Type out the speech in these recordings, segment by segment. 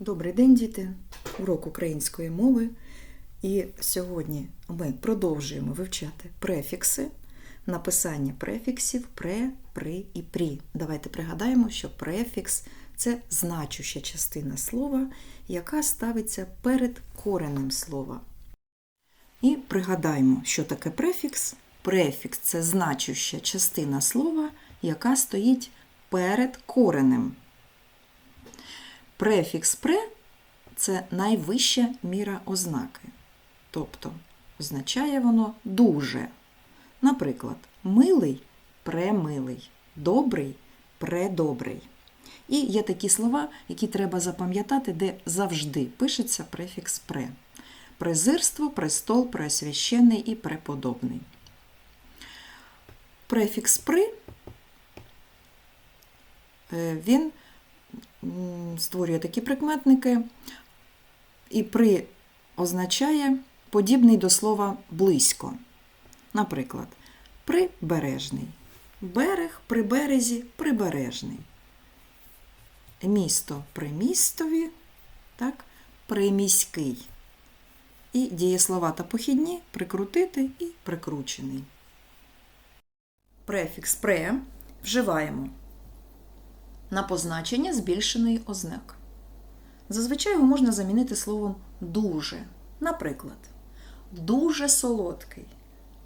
Добрий день, діти! Урок української мови. І сьогодні ми продовжуємо вивчати префікси, написання префіксів пре, при і прі. Давайте пригадаємо, що префікс це значуща частина слова, яка ставиться перед коренем слова. І пригадаємо, що таке префікс. Префікс це значуща частина слова, яка стоїть перед коренем. Префікс пре це найвища міра ознаки. Тобто означає воно дуже. Наприклад, милий премилий, добрий предобрий. І є такі слова, які треба запам'ятати, де завжди пишеться префікс пре. Презирство, престол, преосвященний і преподобний. Префікс при е, він створює такі прикметники, і при означає подібний до слова близько. Наприклад, прибережний. Берег при березі прибережний. Місто при містові, так, приміський. І дієслова та похідні прикрутити і прикручений. Префікс пре вживаємо на позначення збільшеної ознаки. Зазвичай його можна замінити словом дуже. Наприклад, дуже солодкий,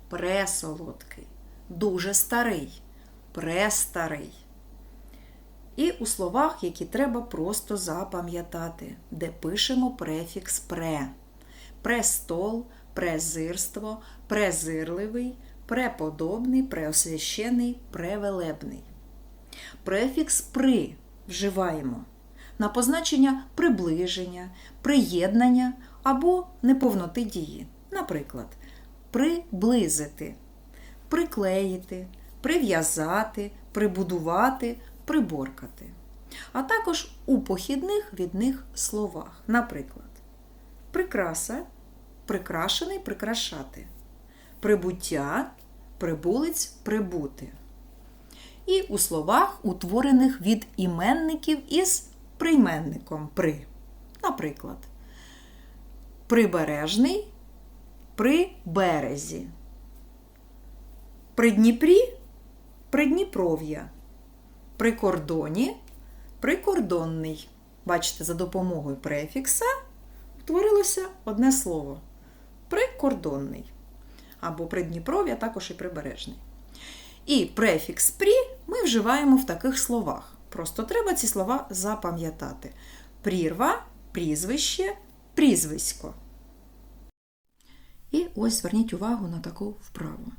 пресолодкий, дуже старий, престарий. І у словах, які треба просто запам'ятати, де пишемо префікс пре. Престол, презирство, презирливий, преподобний, преосвящений, превелебний. Префікс при вживаємо на позначення приближення, приєднання або неповноти дії. Наприклад, приблизити, приклеїти, прив'язати, прибудувати, приборкати. А також у похідних від них словах. Наприклад, прикраса, прикрашений прикрашати, прибуття, прибулець прибути. І у словах, утворених від іменників із прийменником при. Наприклад, прибережний при березі. При Дніпрі придніпров'я. При кордоні прикордонний. Бачите, за допомогою префікса утворилося одне слово прикордонний. Або придніпров'я, також і прибережний. І префікс прі ми вживаємо в таких словах. Просто треба ці слова запам'ятати. Прірва, прізвище, прізвисько. І ось зверніть увагу на таку вправу.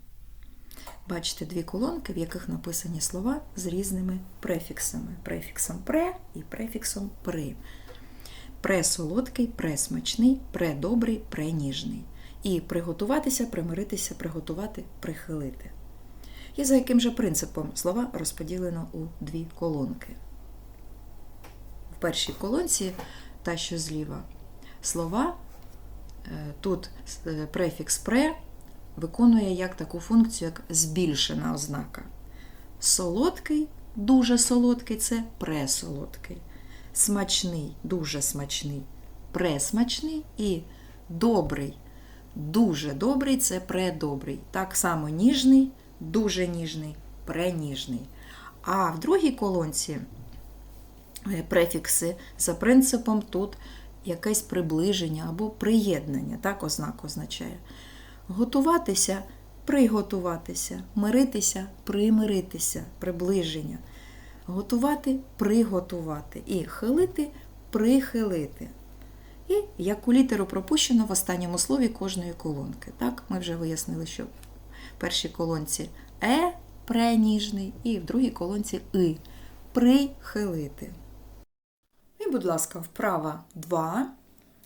Бачите дві колонки, в яких написані слова з різними префіксами. Префіксом пре і префіксом при. Пресолодкий, пресмачний, предобрий, преніжний. І приготуватися, примиритися, приготувати, прихилити. І за яким же принципом слова розподілено у дві колонки. В першій колонці, та що зліва, слова, е, тут е, префікс пре виконує як таку функцію, як збільшена ознака. Солодкий, дуже солодкий це пресолодкий. Смачний, дуже смачний, пресмачний і добрий, дуже добрий це предобрий. Так само ніжний дуже ніжний, преніжний. А в другій колонці е, префікси за принципом тут якесь приближення або приєднання, так ознак означає. Готуватися приготуватися, миритися примиритися, приближення. Готувати приготувати. І хилити прихилити. І яку літеру пропущено в останньому слові кожної колонки. Так, ми вже вияснили, що першій колонці е преніжний і в другій колонці и прихилити. І, будь ласка, вправа 2.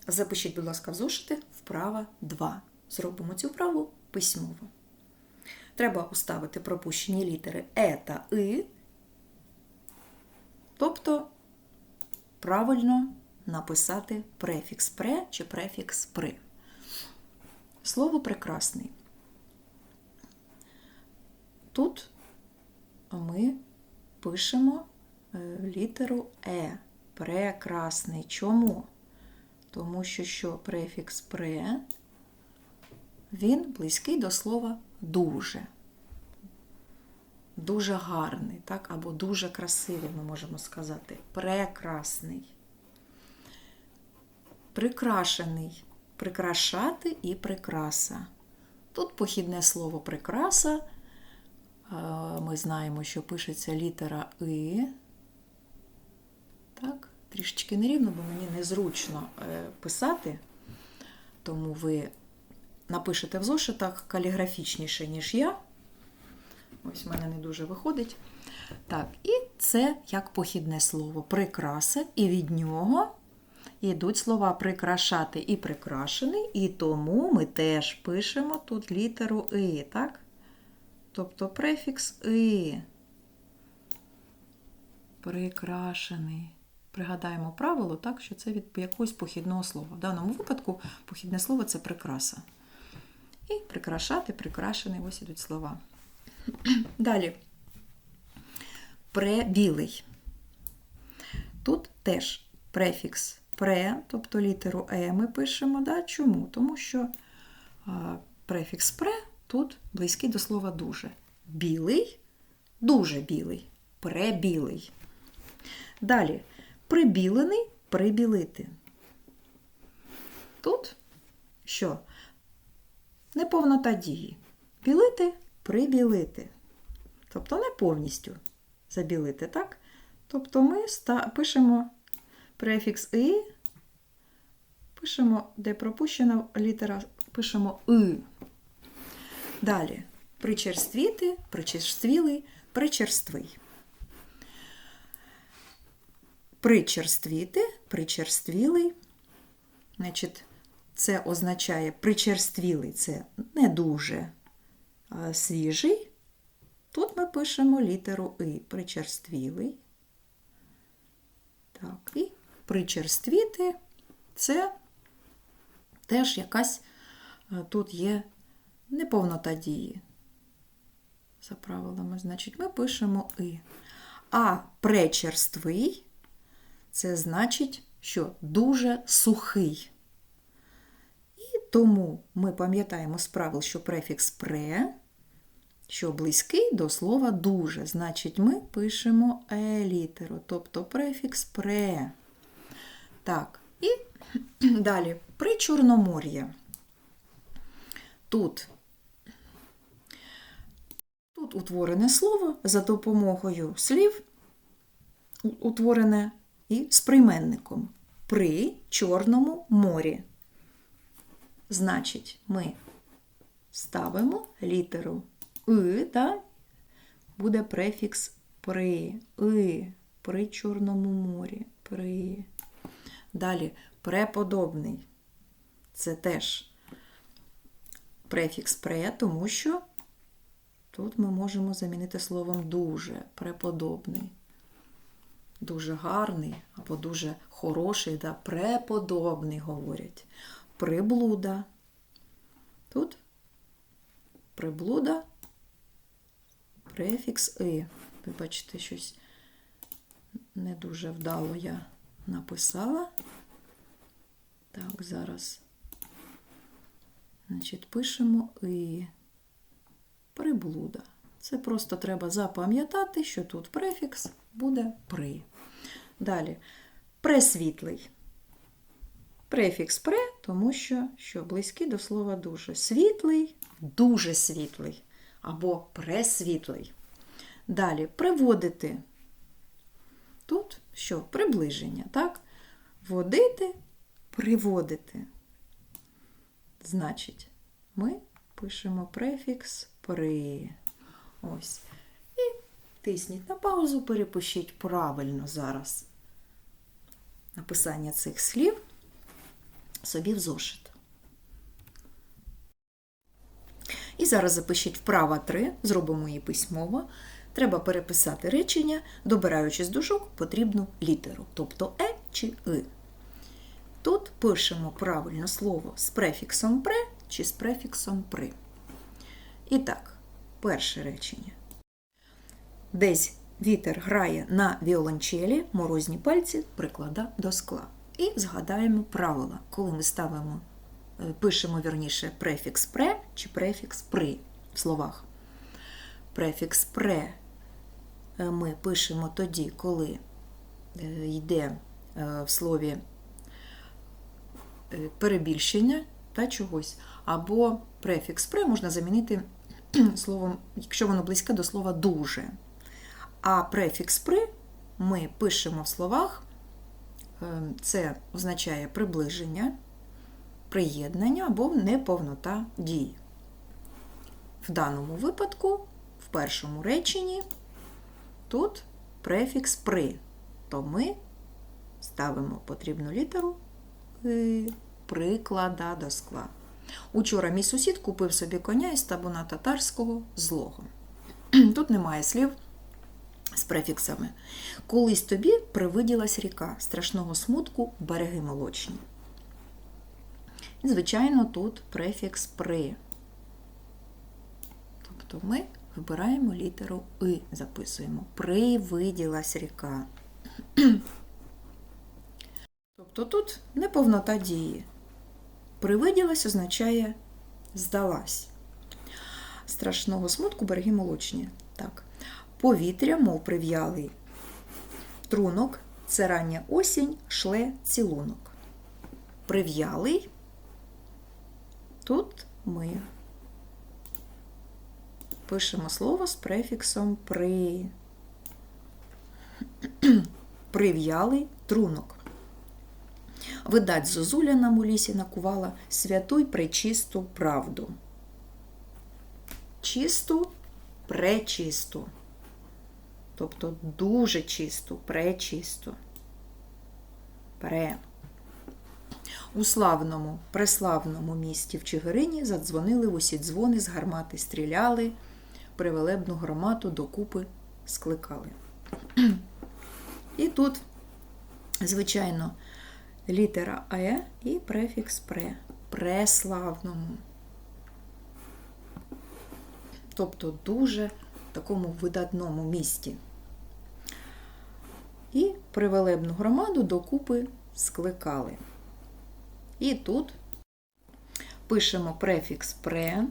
Запишіть, будь ласка, в зошити вправа 2. Зробимо цю вправу письмово. Треба уставити пропущені літери е та и, тобто правильно написати префікс пре чи префікс при. Слово прекрасний. Тут ми пишемо е, літеру Е Прекрасний. Чому? Тому що що префікс пре, він близький до слова дуже. Дуже гарний, так? або дуже красивий, ми можемо сказати. Прекрасний. Прикрашений. Прикрашати і прикраса. Тут похідне слово прикраса. Ми знаємо, що пишеться літера И. Так, трішечки нерівно, бо мені незручно е, писати, тому ви напишете в зошитах каліграфічніше, ніж я. Ось в мене не дуже виходить. Так, і це як похідне слово прикраса, і від нього йдуть слова прикрашати і прикрашений, і тому ми теж пишемо тут літеру И, так? Тобто префікс И. Прикрашений. Пригадаємо правило, так, що це від якогось похідного слова. В даному випадку похідне слово це прикраса. І прикрашати, прикрашений, ось ідуть слова. Далі. Пребілий. Тут теж префікс пре, тобто літеру Е ми пишемо. Да? Чому? Тому що префікс пре тут близький до слова дуже. Білий, дуже білий, пребілий. Далі прибілений, прибілити. Тут що? Неповнота дії. Білити, прибілити. Тобто не повністю забілити, так? Тобто ми пишемо префікс «и», пишемо, де пропущена літера, пишемо «и». Далі причерствіти, причерствілий, причерствий. Причерствіти, причерствілий. Значить, це означає причерствілий це не дуже свіжий. Тут ми пишемо літеру И. Причерствілий. Так, і причерствіти це теж якась е, тут є неповнота дії. За правилами, значить, ми пишемо И. А пречерствий це значить, що дуже сухий. І тому ми пам'ятаємо з правил, що префікс пре, що близький до слова дуже. Значить, ми пишемо е літеру, тобто префікс пре. Так, і далі при Чорномор'я. Тут утворене слово за допомогою слів, утворене і з прийменником при Чорному морі. Значить, ми ставимо літеру И, та буде префікс при, И, при Чорному морі. При. Далі преподобний. Це теж префікс пре, тому що Тут ми можемо замінити словом дуже, преподобний. Дуже гарний або дуже хороший, да, преподобний говорять. Приблуда. Тут приблуда, префікс и. Ви бачите, щось не дуже вдало я написала. Так, зараз. Значить, пишемо и приблуда. Це просто треба запам'ятати, що тут префікс буде при. Далі пресвітлий. Префікс пре, тому що, що близький до слова дуже. Світлий, дуже світлий або пресвітлий. Далі приводити. Тут що? Приближення, так? Водити, приводити. Значить, ми пишемо префікс при. Ось. І тисніть на паузу, перепишіть правильно зараз написання цих слів собі в зошит. І зараз запишіть вправа 3, зробимо її письмово. Треба переписати речення, добираючи з дужок потрібну літеру, тобто е чи и. Тут пишемо правильно слово з префіксом пре чи з префіксом при. І так, перше речення. Десь Вітер грає на віолончелі, морозні пальці приклада до скла. І згадаємо правила, коли ми ставимо, е, пишемо вірніше префікс пре чи префікс при в словах. Префікс пре е, ми пишемо тоді, коли е, йде в слові перебільшення та чогось. Або префікс пре можна замінити словом, якщо воно близьке до слова дуже. А префікс при ми пишемо в словах, е, це означає приближення, приєднання або неповнота дії. В даному випадку, в першому реченні, тут префікс при, то ми ставимо потрібну літеру приклада до скла. Учора мій сусід купив собі коня із табуна татарського злого. Тут немає слів з префіксами. Колись тобі привиділась ріка страшного смутку береги молочні. Звичайно, тут префікс при. Тобто ми вибираємо літеру И, записуємо. Привиділась ріка. Тобто тут неповнота дії. Привиділась означає здалась. Страшного смутку береги молочні. Так. Повітря, мов прив'ялий трунок, це рання осінь, шле цілунок. Прив'ялий. Тут ми пишемо слово з префіксом при. Прив'ялий трунок. Видать, зозуля нам у лісі накувала святу й пречисту правду. Чисту, пречисту. Тобто дуже чисту, пречисту. Пре. У славному, преславному місті в Чигирині задзвонили в усі дзвони, з гармати стріляли, привелебну громаду докупи скликали. І тут, звичайно, літера Е і префікс пре. Преславному. Тобто дуже такому видатному місті. І привелебну громаду докупи скликали. І тут пишемо префікс пре,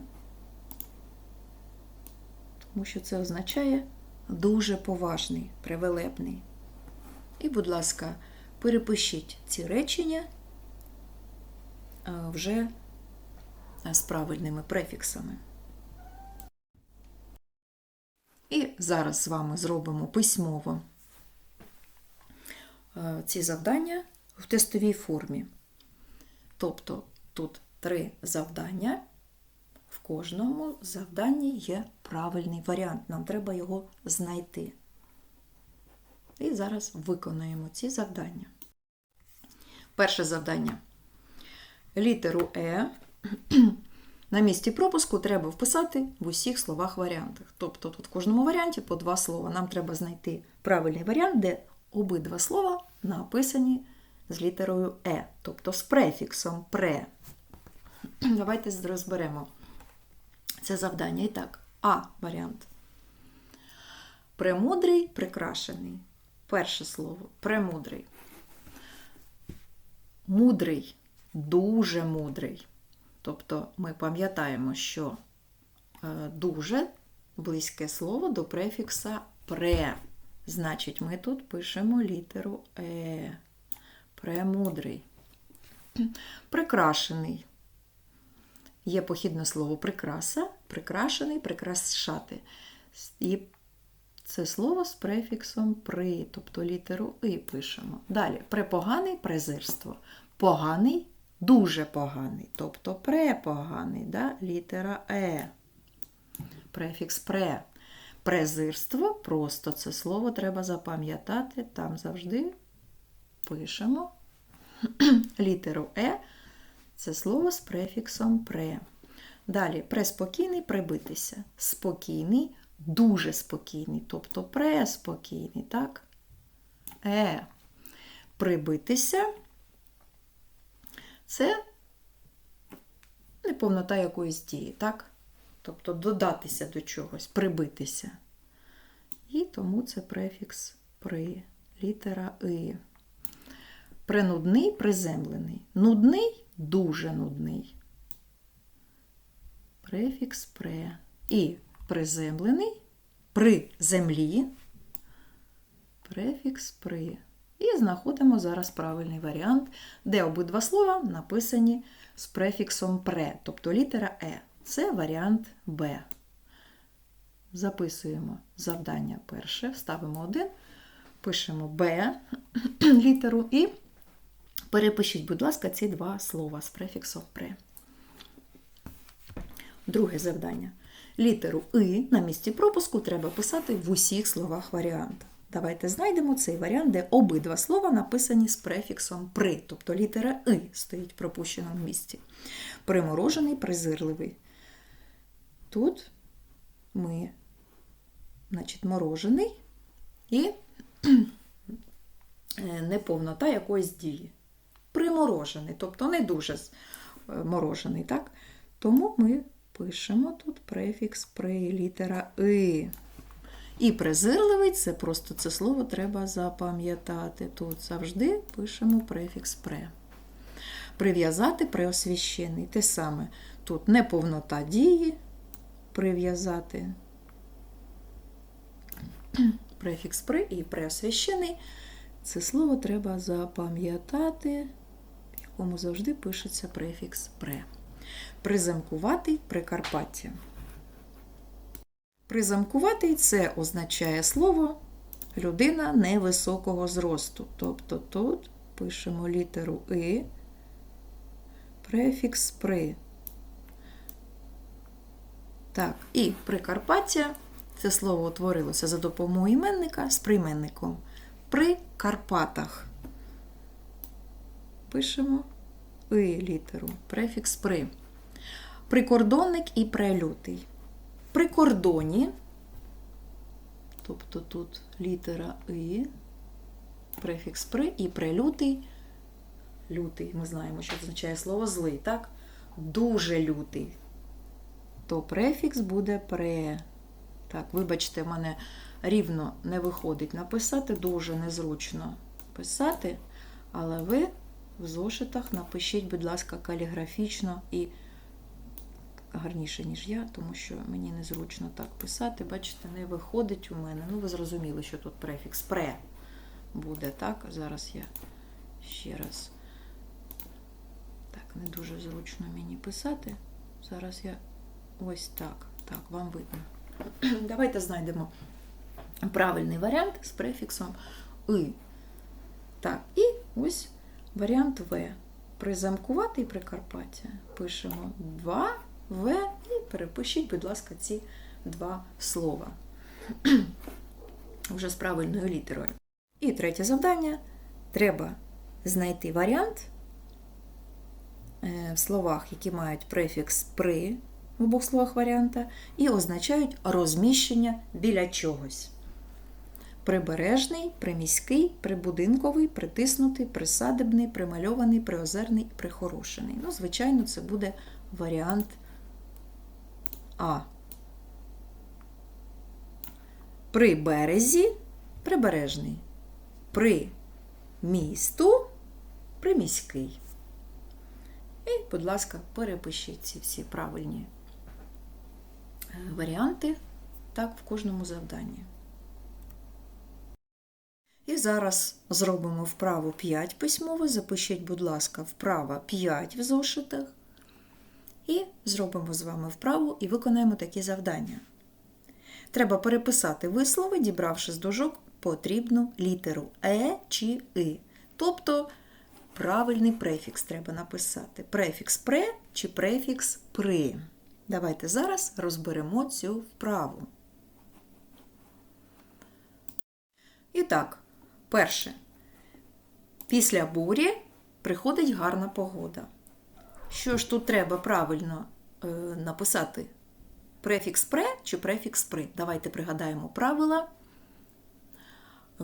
тому що це означає дуже поважний, привелебний. І, будь ласка, перепишіть ці речення вже з правильними префіксами. І зараз з вами зробимо письмово ці завдання в тестовій формі. Тобто тут три завдання, в кожному завданні є правильний варіант. Нам треба його знайти. І зараз виконаємо ці завдання. Перше завдання. Літеру Е на місці пропуску треба вписати в усіх словах-варіантах. Тобто тут в кожному варіанті по два слова. Нам треба знайти правильний варіант, де обидва слова написані з літерою Е, тобто з префіксом пре. Давайте розберемо це завдання. І так, А варіант. Премудрий, прикрашений. Перше слово премудрий. Мудрий, дуже мудрий. Тобто ми пам'ятаємо, що е, дуже близьке слово до префікса пре. Значить, ми тут пишемо літеру Е. Премудрий. Прикрашений. Є похідне слово прикраса, прикрашений, прикрашати. І це слово з префіксом при, тобто літеру И пишемо. Далі препоганий презирство. Поганий дуже поганий, тобто препоганий, да? літера Е. Префікс пре. Презирство, просто це слово треба запам'ятати, там завжди пишемо літеру Е, це слово з префіксом пре. Далі преспокійний прибитися. Спокійний, дуже спокійний, тобто преспокійний, так? Е. Прибитися це неповнота якоїсь дії, так? Тобто додатися до чогось, прибитися. І тому це префікс при, літера И. Принудний, приземлений. Нудний дуже нудний. Префікс пре. І приземлений при землі. Префікс при. І знаходимо зараз правильний варіант, де обидва слова написані з префіксом пре, тобто літера Е. Це варіант Б. Записуємо завдання перше, ставимо один, пишемо Б літеру і перепишіть, будь ласка, ці два слова з префіксом пре. Друге завдання. Літеру И на місці пропуску треба писати в усіх словах варіанта. Давайте знайдемо цей варіант, де обидва слова написані з префіксом при, тобто літера И стоїть в пропущеному місці. Приморожений, презирливий. Тут ми, значить, морожений і е, неповнота якоїсь дії. Приморожений, тобто не дуже е, морожений, так? Тому ми пишемо тут префікс при літера И. І презирливий це просто це слово треба запам'ятати. Тут завжди пишемо префікс пре. Прив'язати преосвящений. Те саме. Тут неповнота дії. Прив'язати префікс при і преосвящений. Це слово треба запам'ятати, в якому завжди пишеться префікс пре. Призамкуватий Прикарпаття. Призамкуватий це означає слово людина невисокого зросту. Тобто тут пишемо літеру И, префікс при. Так, і Прикарпаття це слово утворилося за допомогою іменника з прийменником. При Карпатах. Пишемо И літеру, префікс при. Прикордонник і прелютий. При кордоні, тобто тут літера И, префікс при і прелютий. Лютий, ми знаємо, що означає слово злий, так? Дуже лютий. То префікс буде пре. Так, вибачте, в мене рівно не виходить написати, дуже незручно писати, але ви в зошитах напишіть, будь ласка, каліграфічно і гарніше, ніж я, тому що мені незручно так писати. Бачите, не виходить у мене. Ну, ви зрозуміли, що тут префікс пре буде, так? Зараз я ще раз. Так, не дуже зручно мені писати. Зараз я ось так. Так, вам видно. Давайте знайдемо правильний варіант з префіксом И. Так, і ось варіант В. Призамкувати Прикарпаття. Пишемо 2 В і перепишіть, будь ласка, ці два слова. Вже з правильною літерою. І третє завдання. Треба знайти варіант е, в словах, які мають префікс при в обох словах варіанта, і означають розміщення біля чогось. Прибережний, приміський, прибудинковий, притиснутий, присадибний, примальований, приозерний, прихорошений. Ну, звичайно, це буде варіант А. При березі прибережний. При місту приміський. І, будь ласка, перепишіть ці всі правильні е, варіанти так в кожному завданні. І зараз зробимо вправу 5 письмово. Запишіть, будь ласка, вправа 5 в зошитах. І зробимо з вами вправу і виконаємо такі завдання. Треба переписати вислови, дібравши з дужок потрібну літеру Е чи И. Тобто правильний префікс треба написати. Префікс пре чи префікс при. Давайте зараз розберемо цю вправу. І так, перше. Після бурі приходить гарна погода. Що ж тут треба правильно е, написати? Префікс пре чи префікс при? Давайте пригадаємо правила,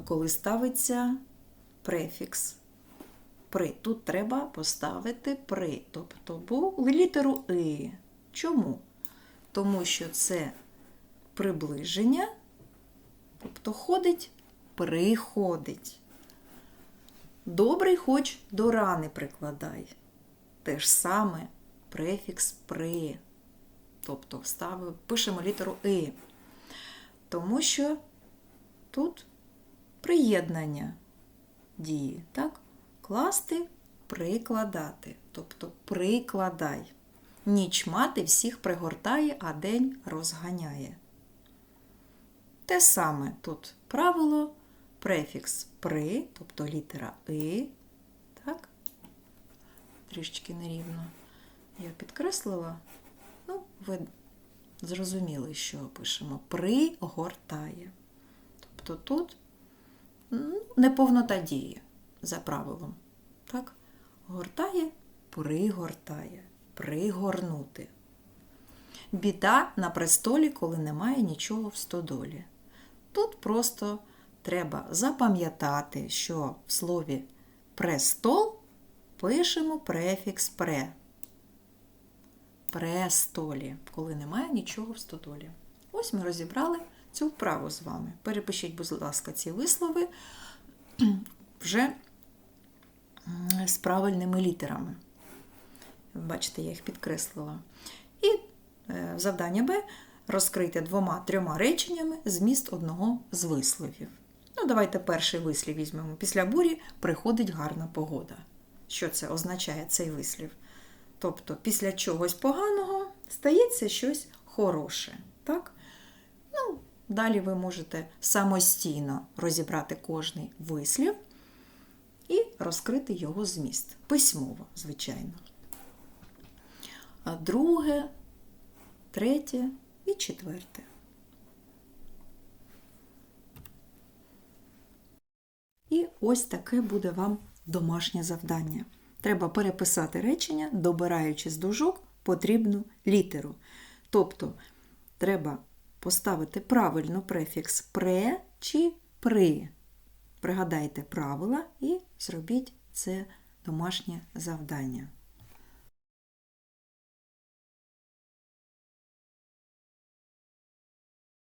коли ставиться префікс при. Тут треба поставити при, тобто бу- літеру И. Чому? Тому що це приближення Тобто ходить, приходить. Добрий хоч до рани прикладай. Те ж саме префікс при. Тобто ставимо, пишемо літеру И. Тому що тут приєднання дії. Так? Класти, прикладати. Тобто прикладай. Ніч мати всіх пригортає, а день розганяє. Те саме тут правило, префікс при, тобто літера И. Так? Трішечки нерівно я підкреслила. Ну, ви зрозуміли, що пишемо. Пригортає. Тобто тут ну, неповнота дії за правилом. Так? Гортає, пригортає, пригорнути. Біда на престолі, коли немає нічого в стодолі. Тут просто треба запам'ятати, що в слові престол пишемо префікс пре. Престолі, коли немає нічого в стодолі. Ось ми розібрали цю вправу з вами. Перепишіть, будь ласка, ці вислови вже з правильними літерами. Бачите, я їх підкреслила. І е, завдання Б розкрити двома-трьома реченнями зміст одного з висловів. Ну, давайте перший вислів візьмемо. Після бурі приходить гарна погода. Що це означає цей вислів? Тобто, після чогось поганого стається щось хороше. Так? Ну, далі ви можете самостійно розібрати кожний вислів і розкрити його зміст. Письмово, звичайно. Друге, третє і четверте. І ось таке буде вам домашнє завдання. Треба переписати речення, добираючи з дужок потрібну літеру. Тобто треба поставити правильно префікс пре чи при. Пригадайте правила і зробіть це домашнє завдання.